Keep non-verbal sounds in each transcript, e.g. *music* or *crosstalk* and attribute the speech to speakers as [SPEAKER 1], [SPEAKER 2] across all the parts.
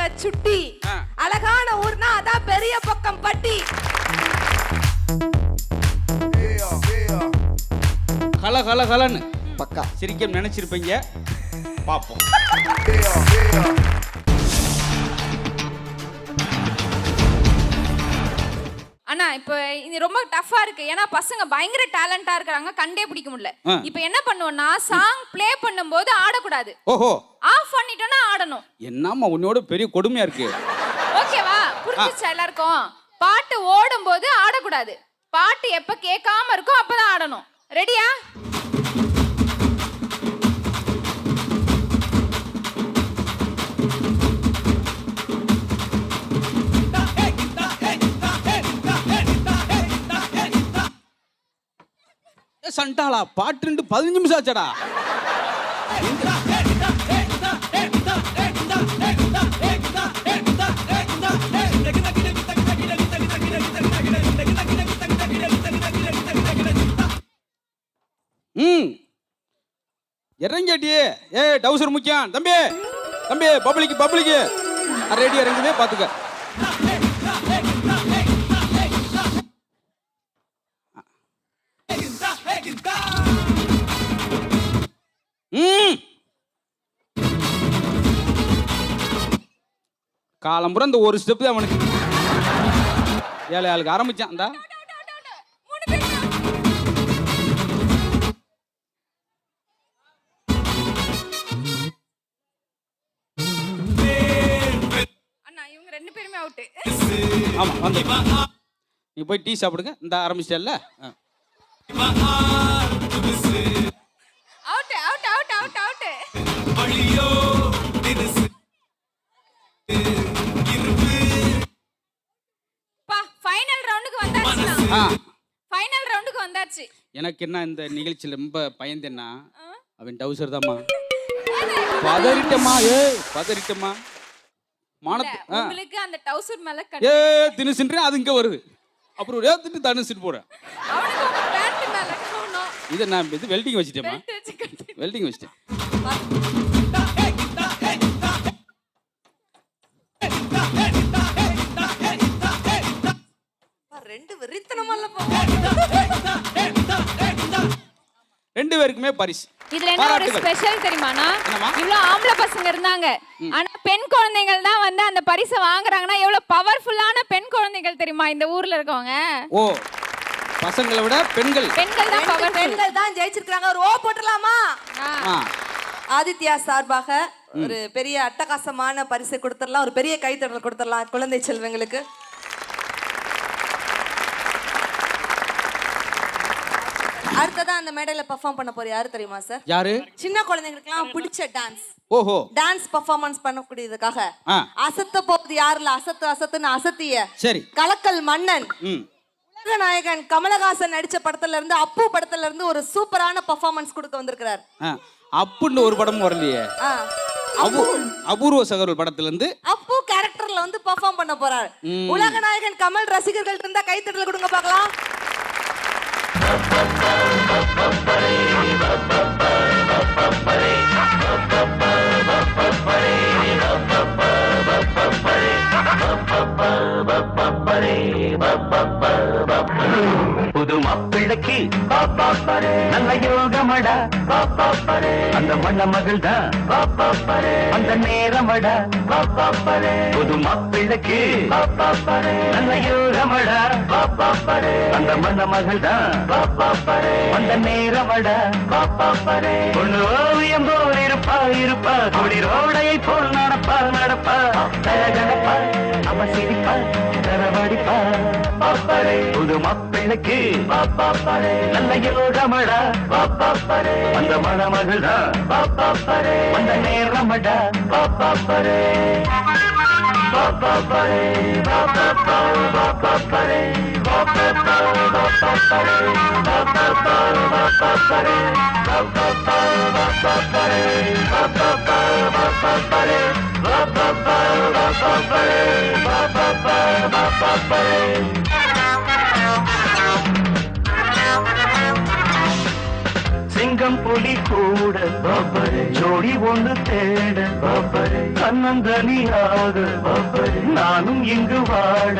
[SPEAKER 1] சொல்லுவாங்க சுட்டி. அழகான ஊர்னா அதான் பெரிய பக்கம் பட்டி.
[SPEAKER 2] கல கல கலன்னு.
[SPEAKER 3] பக்கா.
[SPEAKER 2] சிரிக்க நினைச்சிருப்பீங்க. பார்ப்போம் *laughs*
[SPEAKER 4] அண்ணா இப்போ இது ரொம்ப டஃப்பா இருக்கு. ஏன்னா பசங்க பயங்கர டேலண்டா இருக்காங்க கண்டே பிடிக்க முடியல. இப்போ என்ன பண்ணுவோம்னா சாங் ப்ளே பண்ணும்போது ஆடக்கூடாது.
[SPEAKER 2] ஓஹோ.
[SPEAKER 4] ஆஃப் பண்ணிட்டோம்னா ஆடணும்.
[SPEAKER 2] என்னம்மா உன்னோட பெரிய கொடுமையா இருக்கு?
[SPEAKER 4] ஓகேவா புரிஞ்சுச்சா எல்லாருக்கும்? பாட்டு ஓடும்போது ஆடக்கூடாது. பாட்டு எப்ப கேட்காம இருக்கோ அப்பதான் ஆடணும். ரெடியா
[SPEAKER 2] சண்டாளா? பாட்டு பதினஞ்சு நிமிஷம் ஆச்சடா. ம். இறங்கடி ஏ டவுசர் முக்கியம். தம்பி தம்பி பப்ளிக்கு பப்ளிக்கு ரெடி இறங்குது பார்த்துக்க காலம்புறம் இந்த ஒரு ஸ்டெப் தான் அவனுக்கு. ஏழை ஆளுக்கு ஆரம்பிச்சான்.
[SPEAKER 4] இவங்க ரெண்டு பேருமே அவுட்டு
[SPEAKER 2] ஆமா வந்து நீ போய் டீ சாப்பிடுங்க. இந்த ஆரம்பிச்சிட்டல்ல? ஆ.
[SPEAKER 4] ஃபைனல் ரவுண்டுக்கு வந்தாச்சு.
[SPEAKER 2] எனக்கு என்ன இந்த நிகழ்ச்சியில் ரொம்ப பயந்தேன்னா அவன் டவுசர் தாம்மா. பதறிட்டமா ஏ பதறிட்டமா மானத்து
[SPEAKER 4] உங்களுக்கு அந்த டவுசர் மேல
[SPEAKER 2] ஏ
[SPEAKER 4] கட்டு
[SPEAKER 2] தினுசுன்றேன் அது இங்கே வருது. அப்புறம் ஏத்துட்டு தனுசிட்டு போறேன் இதை நான் இது வெல்டிங் வச்சுட்டேம்மா. வெல்டிங் வச்சுட்டேன்.
[SPEAKER 1] ரெண்டு வெறித்தனமல்ல
[SPEAKER 2] ரெண்டு பேருக்குமே பரிசு.
[SPEAKER 4] இதுல என்ன ஒரு. ஸ்பெஷல் தெரியுமாண்ணா?
[SPEAKER 2] என்னம்மா?
[SPEAKER 4] இவ்வளவு ஆம்பளை பசங்க இருந்தாங்க. ஆனா பெண் குழந்தைகள் தான் வந்து அந்த பரிசை வாங்குறாங்கன்னா எவ்வளவு பவர்ஃபுல்லான பெண் குழந்தைகள் தெரியுமா இந்த ஊர்ல இருக்கவங்க?
[SPEAKER 2] ஓ பசங்களை விட பெண்கள்.
[SPEAKER 4] பெண்கள் தான் பவர்ஃபுல்
[SPEAKER 1] பெண்கள் தான் ஜெயிச்சிருக்காங்க ஒரு ஓ போட்டுடலாமா?
[SPEAKER 2] ஆ.
[SPEAKER 1] ஆதித்யா சார்பாக ஒரு பெரிய அட்டகாசமான பரிசை கொடுத்துடலாம். ஒரு பெரிய கைத்தட்டல் கொடுத்துடலாம் குழந்தை செல்வங்களுக்கு. அடுத்ததா அந்த மேடையில பெர்ஃபார்ம் பண்ண போற யாரு தெரியுமா சார்
[SPEAKER 2] யாரு?
[SPEAKER 1] சின்ன குழந்தைங்களுக்குலாம் பிடிச்ச டான்ஸ்
[SPEAKER 2] ஓஹோ.
[SPEAKER 1] டான்ஸ் பெர்ஃபார்மன்ஸ் பண்ணக்கூடியதுக்காக. அசத்த போகுது யாருல அசத்து அசத்துன்னு அசத்திய.
[SPEAKER 2] சரி.
[SPEAKER 1] கலக்கல் மன்னன்.
[SPEAKER 2] ம்.
[SPEAKER 1] உலகநாயகன் கமலஹாசன் நடிச்ச படத்துல இருந்து அப்பு படத்துல இருந்து ஒரு சூப்பரான பெர்ஃபார்மன்ஸ் கொடுக்க வந்திருக்கிறார்.
[SPEAKER 2] அப்புன்னு ஒரு படமும் வரலையே. அபூர்வ சகோதரர் படத்துல இருந்து
[SPEAKER 1] அப்பு கேரக்டர்ல வந்து பெர்ஃபார்ம் பண்ண போறார். உலகநாயகன் கமல் ரசிகர்கள் இருந்தா கைத்தட்டல் கொடுங்க பார்க்கலாம். Bye.
[SPEAKER 5] புது மாப்பிள்ளைக்கு நல்ல யோகமடா. அந்த மண்ண மகள் தான் அந்த நேரமடா. புது மாப்பிள்ளைக்கு நல்ல யோகமடா. அந்த மண்ண மகள் தான் அந்த நேரமடா. பொண்ணு ஓவியம் போல் இருப்பா. இருப்பா குளிரோடையை போல் நடப்பா நடப்பா. தரகடப்பா அவ சிரிப்பா தரவடிப்பா புது மாப்பிள்ளைக்கு நல்ல யோகமடா அந்த மணமகள்டா அந்த நேரமடா சிங்கம் புலி புலி கூட. ஜோடி ஒன்று தேட. கண்ணந்தனியாக நானும் இங்கு வாட.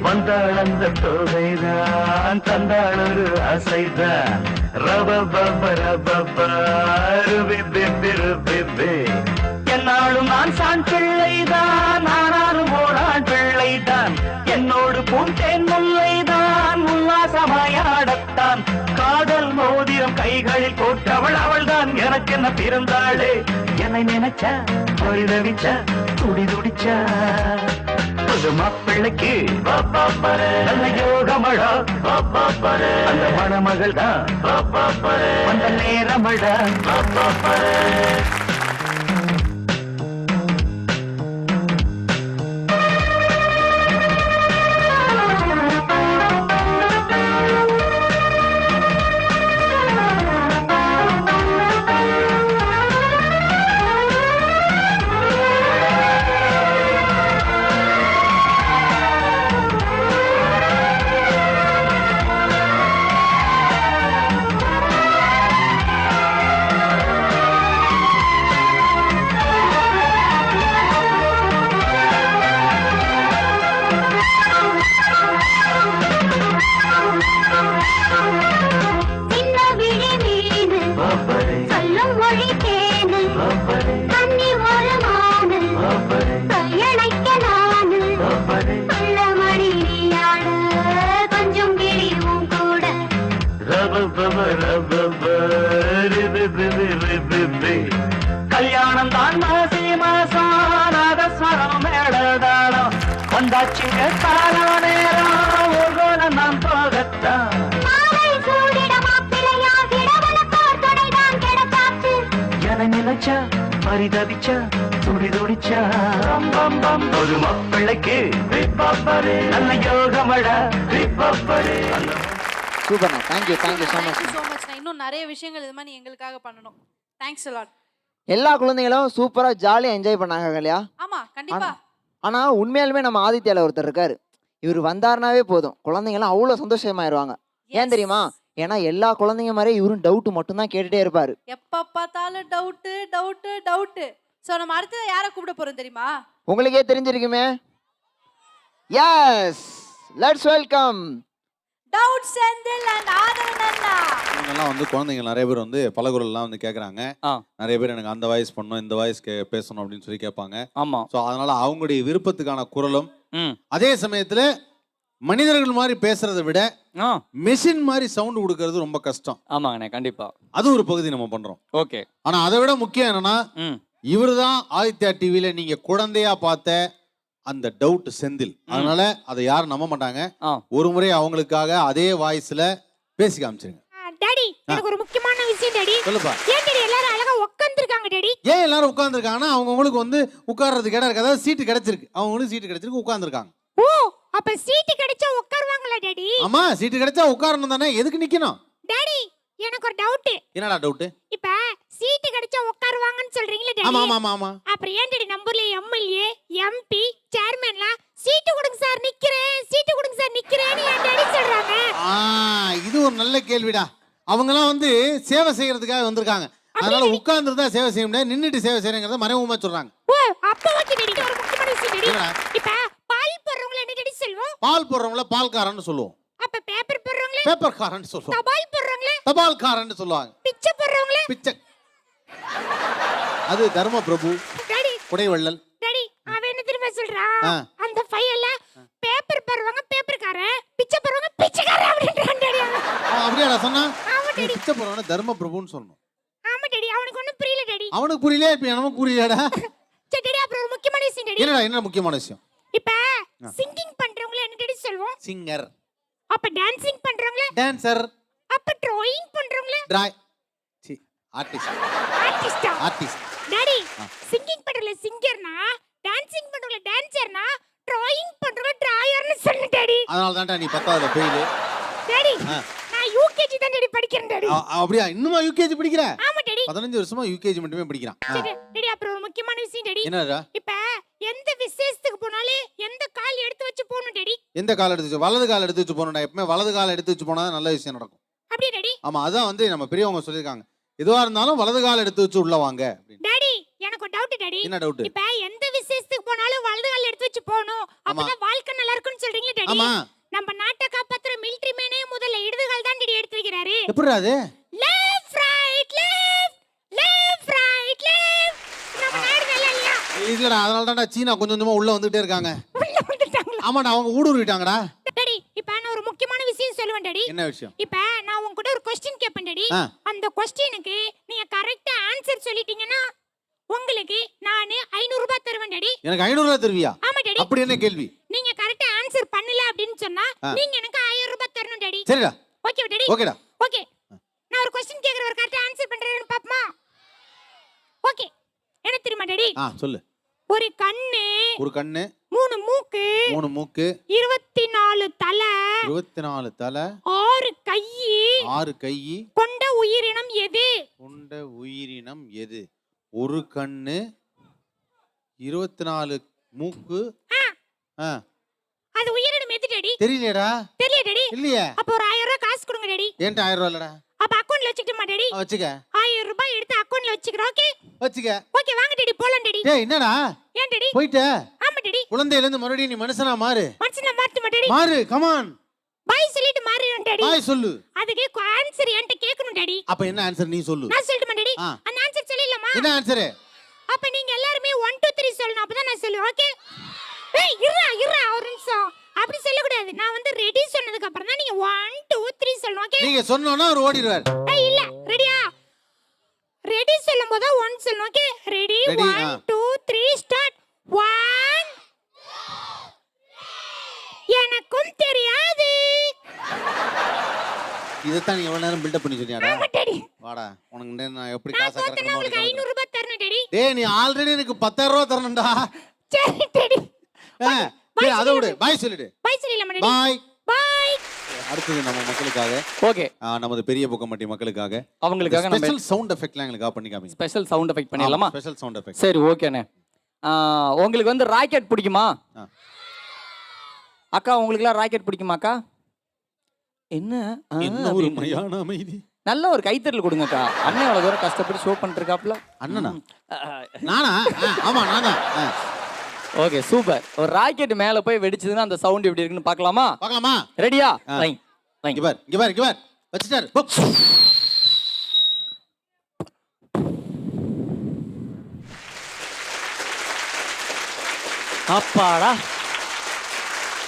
[SPEAKER 5] வந்தாள் அந்த தொகைதான் தந்தாள் ஒரு அசைதான். ரப பப ரப என்னாலும் நான் சான் பிள்ளைதான் ஆனாலும் ஓரான் பிள்ளைதான். என்னோடு பூந்தேன் முல்லைதான் காதல் மோதிரம் கைகளில் போட்டவள் அவள்தான். எனக்கு என்ன பிறந்தாளே? என்னை நினைச்சா பரிதவிச்சா துடி துடிச்சா? புது மாப்பிள்ளைக்கு நல்ல யோகமழா அந்த மணமகள் தான் வந்த நேரமழா? வந்தாச்சுங்க. கால நேரம் நான் போகத்தான். என நினைச்சா பரிதவிச்சா துடி துடிச்சா ஒரு மாப்பிள்ளைக்கு நல்ல யோகமடா.
[SPEAKER 6] சூப்பர்ண்ணா. Thank you thank you so much
[SPEAKER 7] so much இன்னும் நிறைய விஷயங்கள் இது மாதிரி எங்களுக்காக பண்ணணும். தேங்க்ஸ் லாட்
[SPEAKER 6] எல்லா குழந்தைகளும் சூப்பராக ஜாலியாக என்ஜாய் பண்ணாங்க இல்லையா
[SPEAKER 7] ஆமா கண்டிப்பா.
[SPEAKER 6] ஆனால் உண்மையாலுமே நம்ம ஆதித்யால ஒருத்தர் இருக்காரு. இவர் வந்தாருனாவே போதும். குழந்தைங்களாம் அவ்வளோ சந்தோஷமாயிருவாங்க. ஏன். தெரியுமா? ஏன்னா எல்லா குழந்தைங்க மாதிரி இவரும் டவுட் மட்டும்தான் கேட்டுட்டே இருப்பாரு.
[SPEAKER 7] எப்ப பார்த்தாலும் டவுட்டு டவுட்டு டவுட்டு ஸோ நம்ம அடுத்தது யாரை கூப்பிட போறோம் தெரியுமா?
[SPEAKER 6] உங்களுக்கே தெரிஞ்சிருக்குமே? எஸ் லெட்ஸ் வெல்கம்
[SPEAKER 7] டவுட் செந்தில் அண்ட் அண்ணா
[SPEAKER 8] இவங்கெல்லாம் வந்து குழந்தைங்க நிறைய பேர் வந்து பலகுரல்லாம் வந்து கேட்குறாங்க
[SPEAKER 2] ஆ.
[SPEAKER 8] நிறைய பேர் எனக்கு அந்த வாய்ஸ் பண்ணணும் இந்த வாய்ஸ் கே பேசணும் அப்படின்னு சொல்லி கேட்பாங்க.
[SPEAKER 2] ஆமா.
[SPEAKER 8] ஸோ அதனால அவங்களுடைய விருப்பத்துக்கான குரலும்
[SPEAKER 2] ம்.
[SPEAKER 8] அதே சமயத்தில் மனிதர்கள் மாதிரி பேசுறதை விட
[SPEAKER 2] ஆ.
[SPEAKER 8] மெஷின் மாதிரி சவுண்ட் கொடுக்கறது ரொம்ப கஷ்டம்.
[SPEAKER 2] ஆமாங்கண்ணே கண்டிப்பா.
[SPEAKER 8] அது ஒரு பகுதி நம்ம பண்றோம்.
[SPEAKER 2] ஓகே.
[SPEAKER 8] ஆனா அதை விட முக்கியம் என்னன்னா
[SPEAKER 2] ம்.
[SPEAKER 8] இவர் தான் ஆதித்யா டிவியில நீங்க குழந்தையா பார்த்த அந்த டவுட் செந்தில். அதனால அதை யாரும் நம்ப மாட்டாங்க. ஒரு முறை அவங்களுக்காக அதே வாய்ஸ்ல பேசி காமிச்சிருங்க.
[SPEAKER 3] டாடி எனக்கு ஒரு முக்கியமான விஷயம் டாடி.
[SPEAKER 8] சொல்லுப்பா.
[SPEAKER 3] ஏன் டாடி எல்லாரும் அழகா உட்காந்துருக்காங்க டாடி?
[SPEAKER 8] ஏன் எல்லாரும் உட்காந்துருக்காங்கன்னா அவங்கவுங்களுக்கு வந்து உட்கார்றதுக்கு இடம் இருக்கு அதாவது சீட்டு கிடைச்சிருக்கு. அவங்களுக்கு சீட்டு கிடைச்சிருக்கு உட்காந்துருக்காங்க
[SPEAKER 3] ஓ அப்ப சீட்டு கிடைச்சா உட்காருவாங்களா டாடி?
[SPEAKER 8] ஆமா சீட்டு கிடைச்சா உட்காரணும் தானே. எதுக்கு நிக்கணும்?
[SPEAKER 3] டாடி எனக்கு ஒரு டவுட்
[SPEAKER 8] என்னடா டவுட்
[SPEAKER 3] இப்ப சீட்டு கிடைச்சா உட்காருவாங்கன்னு சொல்றீங்களா டாடி.
[SPEAKER 8] ஆமா ஆமா ஆமா
[SPEAKER 3] அப்புறம் ஏன் டாடி நம்பர்ல எம்எல்ஏ எம்பி சேர்மன்லாம் சீட்டு கொடுங்க சார் நிக்கிறேன் சீட்டு கொடுங்க சார் நிக்கிறேன்னு என் டாடி சொல்றாங்க.
[SPEAKER 8] ஆ இது ஒரு நல்ல கேள்விடா. அவங்கலாம் வந்து சேவை செய்யறதுக்காக வந்திருக்காங்க. அதனால உட்கார்ந்து தான் சேவை செய்ய முடியாது நின்னுட்டு சேவை செய்யறங்கிறத மறைமுகமா சொல்றாங்க.
[SPEAKER 3] ஓ அப்ப ஓகே டாடி. ஒரு முக்கியமான விஷயம் டாடி? இப்ப பால் போடுறவங்கள என்ன டாடி சொல்லுவோம்?
[SPEAKER 8] பால் போடுறவங்கள பால்காரன்னு சொல்லுவோம்.
[SPEAKER 3] அப்ப பேப்பர் போடுறவங்கள
[SPEAKER 8] பேப்பர் காரன்னு சொல்லுவோம்
[SPEAKER 3] தபால் போடுறவங்கள
[SPEAKER 8] தபால்காரன்னு சொல்லுவாங்க.
[SPEAKER 3] பிச்சை போடுறவங்கள
[SPEAKER 8] பிச்சை. அது தர்ம பிரபு
[SPEAKER 3] டாடி.
[SPEAKER 8] குடைவள்ளல்.
[SPEAKER 3] டாடி அவன் என்ன திரும்ப சொல்றான்
[SPEAKER 8] ஆ.
[SPEAKER 3] அந்த ஃபைல்ல பேப்பர் போடுறவங்க பேப்பர்காரன் பிச்சை போடுறவங்க பிச்சைக்காரன் அப்படின்றான் டாடி அவன்.
[SPEAKER 8] அவன் அப்படியாடா சொன்னா?
[SPEAKER 3] ஆமா
[SPEAKER 8] நீ
[SPEAKER 3] டாடி.
[SPEAKER 8] பிச்சை போடுறவன தர்ம பிரபுன்னு சொல்லணும்.
[SPEAKER 3] ஆமா டாடி அவனுக்கு ஒண்ணும் புரியல டாடி.
[SPEAKER 8] அவனுக்கு புரியல இப்ப எனக்கு புரியலடா *laughs*
[SPEAKER 3] சரி டாடி அப்புறம் ஒரு முக்கியமான விஷயம் டாடி.
[SPEAKER 8] என்னடா என்ன முக்கியமான விஷயம்?
[SPEAKER 3] இப்ப சிங்கிங் பண்றவங்கள என்ன டாடி சொல்லுவோம்?
[SPEAKER 8] சிங்கர்
[SPEAKER 3] அப்ப டான்சிங்
[SPEAKER 8] டான்சர்
[SPEAKER 3] அப்ப டிராயிங் பண்றவங்கள?
[SPEAKER 8] டிராய் சி ஆர்டிஸ்ட்
[SPEAKER 3] ஆர்டிஸ்டா
[SPEAKER 8] ஆர்டிஸ்ட்
[SPEAKER 3] டாடி சிங்கிங் பண்றவங்கள சிங்கர்னா டான்சிங் பண்றவங்கள டான்சர்னா டிராயிங் பண்றவங்க டிராயர்னு சொல்லு டாடி
[SPEAKER 8] அதனால தான்டா நீ பத்தாவது ஃபெயிலு
[SPEAKER 3] டாடி. நான் யூகேஜி தான் டாடி படிக்கிறேன் டாடி
[SPEAKER 8] அப்படியா? இன்னுமா யூகேஜி படிக்கிற
[SPEAKER 3] ஆமா டாடி
[SPEAKER 8] பதினஞ்சு வருஷமா யூகேஜி மட்டுமே படிக்கிறான்.
[SPEAKER 3] டாடி அப்புறம் ஒரு முக்கியமான விஷயம் டாடி
[SPEAKER 8] என்னடா
[SPEAKER 3] இப்ப எந்த விசேஷத்துக்கு போனாலும் எந்த கால் எடுத்து வச்சு போகணும் டாடி?
[SPEAKER 8] எந்த கால் எடுத்து வச்சு வலது கால் எடுத்து வச்சு போகணும்டா எப்பவுமே வலது கால் எடுத்து வச்சு போனா நல்ல விஷயம் நடக்கும்.
[SPEAKER 3] அப்படியே டாடி.
[SPEAKER 8] ஆமா அதான் வந்து நம்ம பெரியவங்க சொல்லியிருக்காங்க. எதுவா இருந்தாலும் வலது கால் எடுத்து வச்சு உள்ள வாங்க அப்படின்னு.
[SPEAKER 3] டாடி எனக்கு ஒரு டவுட் டாடி.
[SPEAKER 8] என்ன டவுட்
[SPEAKER 3] இப்ப எந்த விசேஷத்துக்கு போனாலும் வலது கால் எடுத்து வச்சு போகணும். அப்பதான் வாழ்க்கை நல்லா இருக்கும்னு சொல்றீங்களா டாடி.
[SPEAKER 8] ஆமா.
[SPEAKER 3] நம்ம நாட்டை காப்பாத்துற மிலிட்டரி மேனே முதல்ல இடது கால் தான் டாடி எடுத்து வைக்கிறாரு.
[SPEAKER 8] எப்படி அது
[SPEAKER 3] left right left left right left நம்ம நாடு நல்லா இல்லையா
[SPEAKER 8] இல்லடா அதனால தான்டா சீனா கொஞ்சம் கொஞ்சமா உள்ள வந்துட்டே இருக்காங்க.
[SPEAKER 3] உள்ள வந்துட்டாங்களா?
[SPEAKER 8] ஆமாடா அவங்க ஊடுருவிட்டாங்கடா.
[SPEAKER 3] டாடி இப்ப நான் ஒரு முக்கியமான விஷயம் சொல்லுவேன் டாடி.
[SPEAKER 8] என்ன விஷயம்?
[SPEAKER 3] இப்ப நான் உங்ககிட்ட ஒரு கொஸ்டின் கேட்பேன் டாடி.
[SPEAKER 8] ஆ.
[SPEAKER 3] அந்த கொஸ்டினுக்கு நீங்க கரெக்டா ஆன்சர் சொல்லிட்டீங்கன்னா உங்களுக்கு நான் ஐநூறு ரூபாய் தருவேன் டாடி.
[SPEAKER 8] எனக்கு ஐநூறு ரூபாய் தருவியா?
[SPEAKER 3] ஆமா டாடி.
[SPEAKER 8] அப்படி என்ன கேள்வி?
[SPEAKER 3] நீங்க கரெக்டா ஆன்சர் பண்ணல அப்படின்னு சொன்னா
[SPEAKER 8] ஆ.
[SPEAKER 3] நீங்க எனக்கு ஆயிரம் ரூபாய் தரணும் டாடி.
[SPEAKER 8] சரிடா.
[SPEAKER 3] Okay daddy?
[SPEAKER 8] ஓகேடா.
[SPEAKER 3] ஓகே நான் ஒரு கொஸ்டின் கேக்குற ஒரு கரெக்டா ஆன்சர் பண்றேன்னு பாப்போமா? ஓகே என்ன தெரியுமா டாடி?
[SPEAKER 8] ஆ சொல்லு.
[SPEAKER 3] ஒரு கண்ணு
[SPEAKER 8] ஒரு கண்ணு
[SPEAKER 3] மூணு மூக்கு
[SPEAKER 8] மூணு மூக்கு
[SPEAKER 3] இருபத்தி நாலு தலை
[SPEAKER 8] இருபத்தி நாலு தலை
[SPEAKER 3] ஆறு கை
[SPEAKER 8] ஆறு கை
[SPEAKER 3] கொண்ட உயிரினம் எது?
[SPEAKER 8] கொண்ட உயிரினம் எது? ஒரு கண்ணு இருபத்தி நாலு மூக்கு
[SPEAKER 3] ஆ. அது உயிரினம் எது டாடி
[SPEAKER 8] தெரியலையேடா.
[SPEAKER 3] தெரியல டாடி
[SPEAKER 8] இல்லையே.
[SPEAKER 3] அப்ப ஒரு ஆயிரம் ரூபாய் காசு கொடுங்க டாடி
[SPEAKER 8] ஏன்டா ஆயிரம் ரூபாய் இல்லடா?
[SPEAKER 3] அப்ப அக்கௌண்ட்ல வச்சுக்கிட்டுமா டாடி
[SPEAKER 8] வச்சுக்க.
[SPEAKER 3] ஆயிரம் ரூபாய் எடுத்து அக்கௌண்ட்ல வச்சுக்கிறோம் ஓகே
[SPEAKER 8] வச்சுக்க.
[SPEAKER 3] ஓகே வாங்க டாடி போலாம் டாடி.
[SPEAKER 8] டேய் என்னடா?
[SPEAKER 3] ஏன் டாடி?
[SPEAKER 8] போயிட்ட.
[SPEAKER 3] ஆமா டாடி.
[SPEAKER 8] குழந்தையில இருந்து மறுபடியும் நீ மனுஷனா மாறு.
[SPEAKER 3] மனசுல மாத்து டாடி.
[SPEAKER 8] மாறு கமான்
[SPEAKER 3] பாய் சொல்லிட்டு மாறிடும் டாடி.
[SPEAKER 8] பாய் சொல்லு.
[SPEAKER 3] அதுக்கு ஆன்சர் என்கிட்ட கேட்கணும் டாடி.
[SPEAKER 8] அப்ப என்ன ஆன்சர் நீ சொல்லு.
[SPEAKER 3] நான் சொல்லட்டுமா டாடி. அந்த ஆன்சர் சொல்லிடலாமா?
[SPEAKER 8] என்ன ஆன்சரு
[SPEAKER 3] அப்ப நீங்க எல்லாருமே ஒன் டூ த்ரீ சொல்லணும். அப்பதான் நான் சொல்லுவேன் ஓகே ஏய் இருடா இருடா ஒரு நிமிஷம். அப்படி சொல்லக்கூடாது. நான் வந்து ரெடி சொன்னதுக்கு அப்புறம் தான் நீங்க ஒன் டூ த்ரீ சொல்லணும் ஓகே
[SPEAKER 8] நீங்க சொன்னோன்னா அவர் ஓடிடுவார்.
[SPEAKER 3] ஏய் ரெடி சொல்லும் போது ஒன் சொல்லணும் ஓகே ரெடி
[SPEAKER 8] Ready,
[SPEAKER 3] ஒன்
[SPEAKER 8] ஆ.
[SPEAKER 3] டூ த்ரீ ஸ்டார்ட் ஒன் எனக்கும் தெரியாது.
[SPEAKER 8] இதைத்தான் நீ எவ்வளவு நேரம் பில்டப் பண்ணி சொன்னியாடா
[SPEAKER 3] ஆமா டாடி.
[SPEAKER 8] வாடா உனக்கு நான் எப்படி
[SPEAKER 3] நான்
[SPEAKER 8] காசை
[SPEAKER 3] தோத்தனா
[SPEAKER 8] கறக்கணுமோ
[SPEAKER 3] உங்களுக்கு
[SPEAKER 8] அப்படி
[SPEAKER 3] ஐநூறு ரூபாய் தரணும் டாடி.
[SPEAKER 8] டேய் நீ ஆல்ரெடி எனக்கு பத்தாயிரம் ரூபா தரணும்டா.
[SPEAKER 3] சரி டாடி.
[SPEAKER 8] ஆ, சரி அதை விடு. பாய் சொல்லிடு.
[SPEAKER 3] பாய் சொல்லிடலாமா டாடி?
[SPEAKER 8] பாய் அடுத்தது நம்ம மக்களுக்காக
[SPEAKER 9] ஓகே.
[SPEAKER 8] நமது பெரிய புக்கம்பட்டி மக்களுக்காக
[SPEAKER 9] அவங்களுக்காக
[SPEAKER 8] ஸ்பெஷல் சவுண்ட் எஃபெக்ட்லாம் எங்களுக்காக பண்ணி காமிங்க.
[SPEAKER 9] ஸ்பெஷல் சவுண்ட் எஃபெக்ட் பண்ணிடலாமா?
[SPEAKER 8] ஸ்பெஷல் சவுண்ட் எஃபெக்ட்
[SPEAKER 9] சரி ஓகேண்ணே உங்களுக்கு வந்து ராக்கெட் பிடிக்குமா. அக்கா உங்களுக்குலாம் ராக்கெட் பிடிக்குமாக்கா என்ன?
[SPEAKER 8] என்ன ஒரு. மையான அமைதி.
[SPEAKER 9] நல்ல ஒரு கைத்தறல் கொடுங்கக்கா அண்ணன் அவ்வளோ தூரம் கஷ்டப்பட்டு ஷோ பண்ணிட்டு இருக்காப்ல
[SPEAKER 8] அண்ணனா? நானா? ஆமா நான். தான்
[SPEAKER 9] ஓகே சூப்பர் ஒரு ராக்கெட் மேலே போய் வெடிச்சதுன்னா அந்த சவுண்ட் எப்படி இருக்குன்னு பார்க்கலாமா?
[SPEAKER 8] பார்க்கலாமா?
[SPEAKER 9] ரெடியா
[SPEAKER 8] ஆ.
[SPEAKER 9] லைன் லைன்
[SPEAKER 8] இங்க பார் இங்க பார் வச்சுட்டாரு.
[SPEAKER 9] அப்பாடா.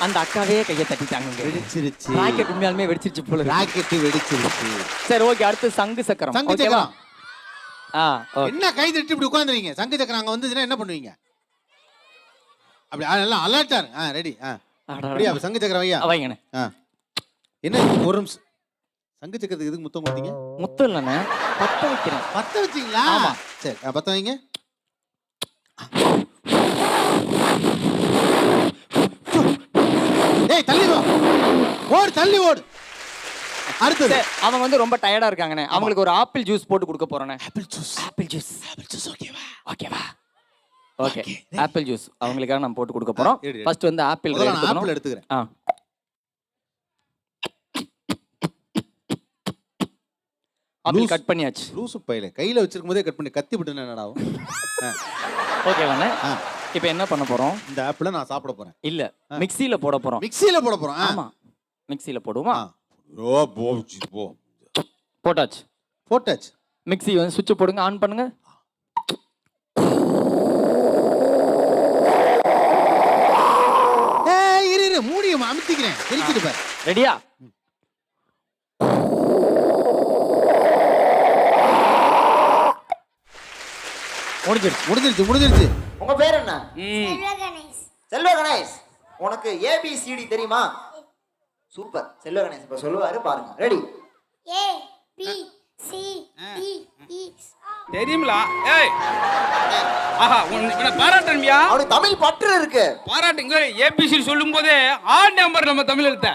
[SPEAKER 9] அந்த அக்காவே கையை தட்டிட்டாங்க
[SPEAKER 8] வெடிச்சிருச்சு.
[SPEAKER 9] ராக்கெட் உண்மையாலுமே வெடிச்சிருச்சு போல.
[SPEAKER 8] ராக்கெட் வெடிச்சிருச்சு.
[SPEAKER 9] சரி ஓகே அடுத்து சங்கு சக்கரம்.
[SPEAKER 8] சங்கு
[SPEAKER 9] ஓகேவா
[SPEAKER 8] சக்கரம்.
[SPEAKER 9] ஆ
[SPEAKER 8] என்ன கை தட்டி இப்படி உட்காந்துருவீங்க சங்கு சக்கரம் அங்க வந்துச்சுன்னா என்ன பண்ணுவீங்க? அப்படி ஆ, எல்லாம் அலர்ட்டார் ஆ ரெடி ஆ. ரெடியா சங்கு சக்கரம் ஐயா
[SPEAKER 9] வைங்கண்ணே
[SPEAKER 8] ஆ. என்ன ஒரு நிமிஷம். சங்கு சக்கரத்துக்கு எதுக்கு முத்தம் கொடுத்தீங்க?
[SPEAKER 9] முத்தம் இல்லைண்ணே. பத்த வைக்கிறேன்.
[SPEAKER 8] பத்த வச்சீங்களா?
[SPEAKER 9] ஆமா.
[SPEAKER 8] சரி பத்த வைங்க. ஏய் தள்ளி வா ஓடு தள்ளி ஓடு. அடுத்தது.
[SPEAKER 9] அவங்க வந்து ரொம்ப டயர்டா இருக்காங்கண்ணே. அவங்களுக்கு ஒரு ஆப்பிள் ஜூஸ் போட்டு கொடுக்க போறேண்ணே.
[SPEAKER 8] Apple juice
[SPEAKER 9] apple juice
[SPEAKER 8] apple juice ஓகேவா
[SPEAKER 9] ஓகேவா ஓகே ஆப்பிள் ஜூஸ் அவங்களுக்காக நம்ம போட்டு கொடுக்க போறோம். ஃபர்ஸ்ட் வந்து ஆப்பிள்
[SPEAKER 8] நான் ஆப்பிள் எடுத்துக்கிறேன்.
[SPEAKER 9] ஆ. ஆப்பிள். கட் பண்ணியாச்சு.
[SPEAKER 8] லூசு பையில. கையில வச்சிருக்கும் போதே கட் பண்ணி கத்தி விட்டு என்னடா
[SPEAKER 9] ஓகேவாண்ணே
[SPEAKER 8] ஆ.
[SPEAKER 9] இப்போ என்ன பண்ண போறோம்?
[SPEAKER 8] இந்த ஆப்பிள நான் சாப்பிட போறேன்.
[SPEAKER 9] இல்ல. மிக்ஸில போட போறோம்.
[SPEAKER 8] மிக்ஸில போட போறோம்.
[SPEAKER 9] ஆமா. மிக்ஸில போடுவோமா.
[SPEAKER 8] ஓ போ
[SPEAKER 9] போட்டாச்சு.
[SPEAKER 8] போட்டாச்சு.
[SPEAKER 9] மிக்ஸி வந்து சுவிட்ச் போடுங்க. ஆன் பண்ணுங்க.
[SPEAKER 8] அமுத்திக்கிறேன். தெரிச்சிட்டு பாரு.
[SPEAKER 9] ரெடியா முடிஞ்சிருச்சு.
[SPEAKER 8] முடிஞ்சிருச்சு முடிஞ்சிருச்சு.
[SPEAKER 6] உங்க பேர் என்ன? செல்வ கணேஷ். உனக்கு ஏபிசிடி தெரியுமா? சூப்பர். செல்வ கணேஷ் இப்ப சொல்லுவாரு பாருங்க. Ready
[SPEAKER 3] A B C D E
[SPEAKER 2] தெரியுங்களா ஏய். ஆஹா உன்னை பாராட்டன்யா
[SPEAKER 6] அவனுக்கு தமிழ் பற்று இருக்கு.
[SPEAKER 2] பாராட்டுங்க. ஏபிசி சொல்லும் போதே ஆ நம்பர் நம்ம தமிழ் எழுத்த